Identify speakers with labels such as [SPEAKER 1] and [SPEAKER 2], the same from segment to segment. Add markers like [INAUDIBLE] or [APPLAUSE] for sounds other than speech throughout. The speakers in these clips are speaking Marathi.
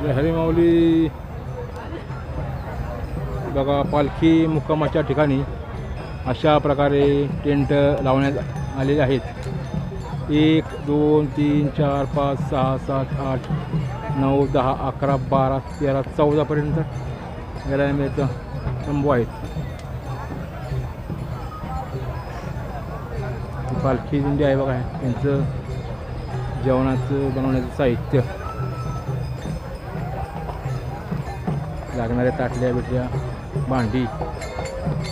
[SPEAKER 1] जय हरी माऊली. बघा पालखी मुक्कामाच्या ठिकाणी अशा प्रकारे टेंट लावण्यात आलेले आहेत. एक दोन तीन चार पाच सहा सात आठ नऊ दहा अकरा बारा तेरा चौदापर्यंत गेल्या मिळतं. तंबू आहेत. पालखी दिंडी आहे बघा त्यांचं जेवणाचं बनवण्याचं साहित्य. लागणाऱ्या ताटल्या बिटल्या भांडी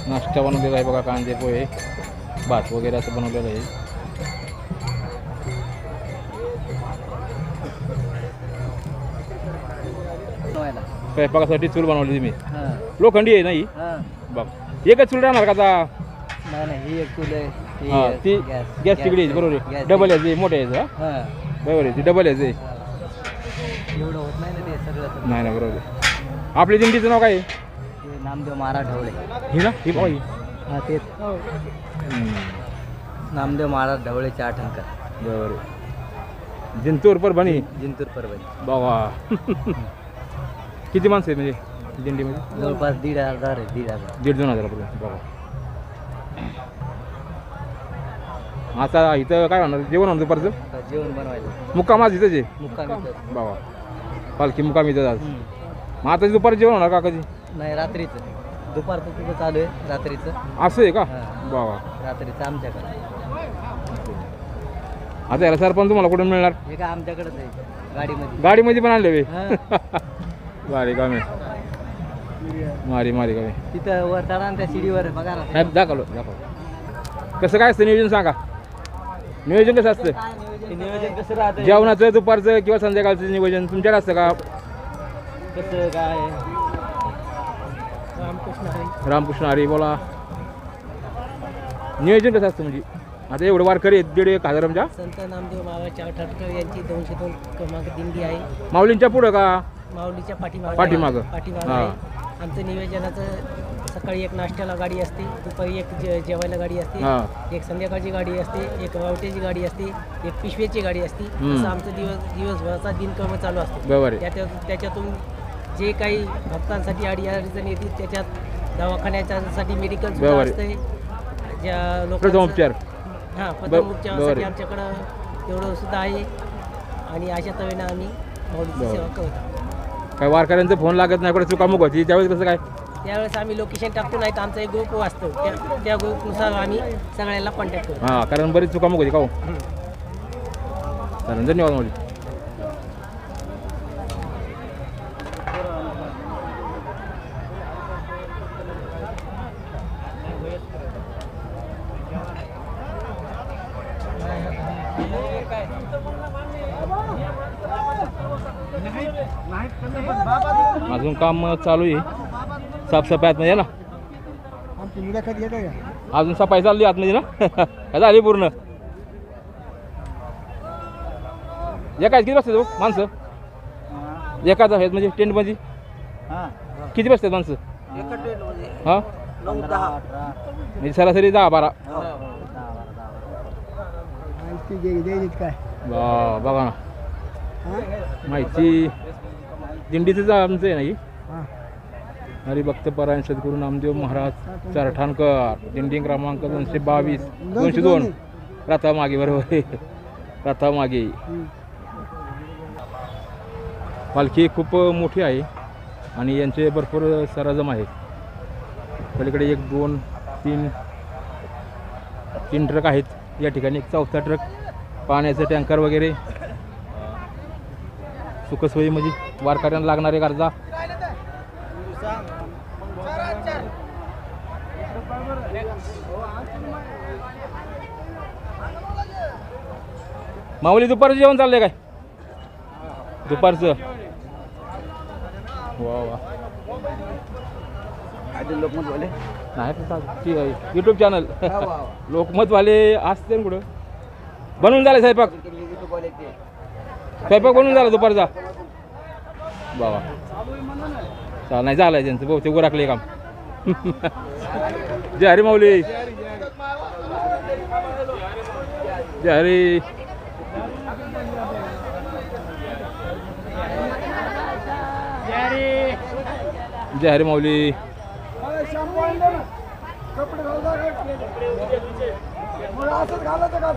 [SPEAKER 1] नाश्ता बनवलेला आहे बघा कांदे पोहे भात वगैरे असं बनवलेलं आहे. स्वयंपाकासाठी चूल बनवली तुम्ही लोखंडी आहे नाही? बघ एकच चूल राहणार का ती
[SPEAKER 2] गॅस-
[SPEAKER 1] तिकडे आहे, बरोबर डबल यायचं मोठे यायचं बरोबर आहे ती डबल यायचं
[SPEAKER 2] नाही ना
[SPEAKER 1] बरोबर आहे. आपल्या दिंडीचं नाव काय? आहे
[SPEAKER 2] ते नामदेव महाराज ढवळे
[SPEAKER 1] ही ना ही बाई
[SPEAKER 2] हा तेच. नामदेव महाराज ढवळेचे आठणकर
[SPEAKER 1] बरोबर आहे जिंतूर पर बनी
[SPEAKER 2] जिंतूर परभणी.
[SPEAKER 1] बाबा. किती माणसं आहेत म्हणजे दिंडीमध्ये?
[SPEAKER 2] जवळपास दीड हजार आहे दीड हजार.
[SPEAKER 1] दीड दोन हजारापर्यंत बाबा. आता इथं काय होणार? जेवण होणार दुपारचं?
[SPEAKER 2] आता जेवण बनवायचं.
[SPEAKER 1] मुक्काम आज इथंच आहे?
[SPEAKER 2] मुक्काम इथं.
[SPEAKER 1] बाबा. पालखी मुक्काम इथंच आज.
[SPEAKER 2] हम्म.
[SPEAKER 1] मग आता दुपारी जेवण होणार का कधी?
[SPEAKER 2] नाही रात्रीचं. दुपारचं तिथं चालू आहे रात्रीचं.
[SPEAKER 1] असं आहे का. बाबा.
[SPEAKER 2] रात्रीचं आमच्याकडे.
[SPEAKER 1] आता याला सरपंच तुम्हाला कुठून मिळणार?
[SPEAKER 2] हे काय आमच्याकडेच आहे गाडीमध्ये.
[SPEAKER 1] गाडीमध्ये पण आणले वे
[SPEAKER 2] हा. [LAUGHS]
[SPEAKER 1] भारी कामे. मारी मारी कामे.
[SPEAKER 2] तिथं वर चढा ना त्या शिडीवर बघा ना.
[SPEAKER 1] दाखवलं दाखव कसं काय असतं नियोजन सांगा. नियोजन कसं असतं?
[SPEAKER 2] ते नियोजन कसं राहतं
[SPEAKER 1] जेवणाचं दुपारचं किंवा संध्याकाळचं नियोजन तुमच्याकडे असतं का?
[SPEAKER 2] कसं काय? रामकृष्ण
[SPEAKER 1] रामकृष्ण हरी बोला. नियोजन कसं असतं म्हणजे? आता एवढं वारकरी आहेत दीड एक हजार आमच्या
[SPEAKER 2] संत नामदेव मावाच्या ठाटकर यांची दोनशे दोन क्रमांक दिंडी आहे.
[SPEAKER 1] माऊलींच्या पुढं का?
[SPEAKER 2] माऊलीच्या पाठीमागे
[SPEAKER 1] पाठीमागं.
[SPEAKER 2] पाठीमागं
[SPEAKER 1] हा.
[SPEAKER 2] आहे. आमचं नियोजनाचं सकाळी एक नाश्त्याला गाडी असते दुपारी एक जे जेवायला गाडी असते एक संध्याकाळची गाडी असते एक वावट्याची गाडी असते एक पिशवेची गाडी असते.
[SPEAKER 1] हम्म.
[SPEAKER 2] असं आमचं दिवस दिवसभराचा दिनक्रम चालू असतो.
[SPEAKER 1] बरोबर आहे.
[SPEAKER 2] त्याच्यात त्याच्यातून जे काही भक्तांसाठी अडी अडचणी येतील त्याच्यात दवाखान्याच्यासाठी मेडिकल सुद्धा
[SPEAKER 1] बरोबर.
[SPEAKER 2] असते. ज्या
[SPEAKER 1] प्रथम
[SPEAKER 2] लोकांचं
[SPEAKER 1] उपचार.
[SPEAKER 2] हां प्रथम
[SPEAKER 1] बरोबर
[SPEAKER 2] उपचारासाठी. आमच्याकडं तेवढं सुद्धा आहे. आणि अशा तऱ्हेनं आम्ही माऊलीची
[SPEAKER 1] बरोबर.
[SPEAKER 2] सेवा करतो.
[SPEAKER 1] काय वारकऱ्यांचा फोन लागत नाही कुठे चुकामुक होती त्यावेळेस कसं काय?
[SPEAKER 2] त्यावेळेस आम्ही लोकेशन टाकतो नाही तर आमचा एक ग्रुप वाचतो. त्या त्या ग्रुपनुसार आम्ही सगळ्यांना कॉन्टॅक्ट करतो.
[SPEAKER 1] हां कारण बरीच चुकामुक होती का हो? चालेल धन्यवाद माऊली अजून काम चालू आहे. साफसफाई आतमध्ये आहे ना. अजून सफाई चालली आतमध्ये ना. [LAUGHS] काय झाली पूर्ण? एका किती बसतात हो, माणसं? एकाच आहेत म्हणजे टेंटमध्ये? किती बसतात माणसं? हां? म्हणजे सरासरी दहा बारा. बा बघा ना. माहिती. दिंडीचंच आमचं आहे ना ही? हरिभक्त परायण सद्गुरू नामदेव महाराज चरठाणकर दिंडी क्रमांक दोनशे बावीस दोनशे दोन. रथामागे बरोबर रथामागे पालखी खूप मोठी आहे आणि यांचे भरपूर सरजम आहे. पलीकडे एक दोन तीन तीन ट्रक आहेत. या ठिकाणी एक चौथा ट्रक पाण्याचं टँकर वगैरे सुखसोयी म्हणजे वारकऱ्यांना लागणारे गरजा. माऊली दुपारचं जेवण चाललंय काय? दुपारचं. वा वा.
[SPEAKER 2] लोकमत बोले
[SPEAKER 1] नाही युट्यूब चॅनल [LAUGHS] लोकमतवाले असते ना कुठं? बनवून झालं स्वयंपाक. स्वयंपाक बनवून झाला दुपारचा. बाबा चाल नाही झालं त्यांचं. बहुतेक उराकले काम. [LAUGHS] जय हरी माऊली. जय हरी. जय हरी माऊली.
[SPEAKER 3] कपडे असंच घालायचं का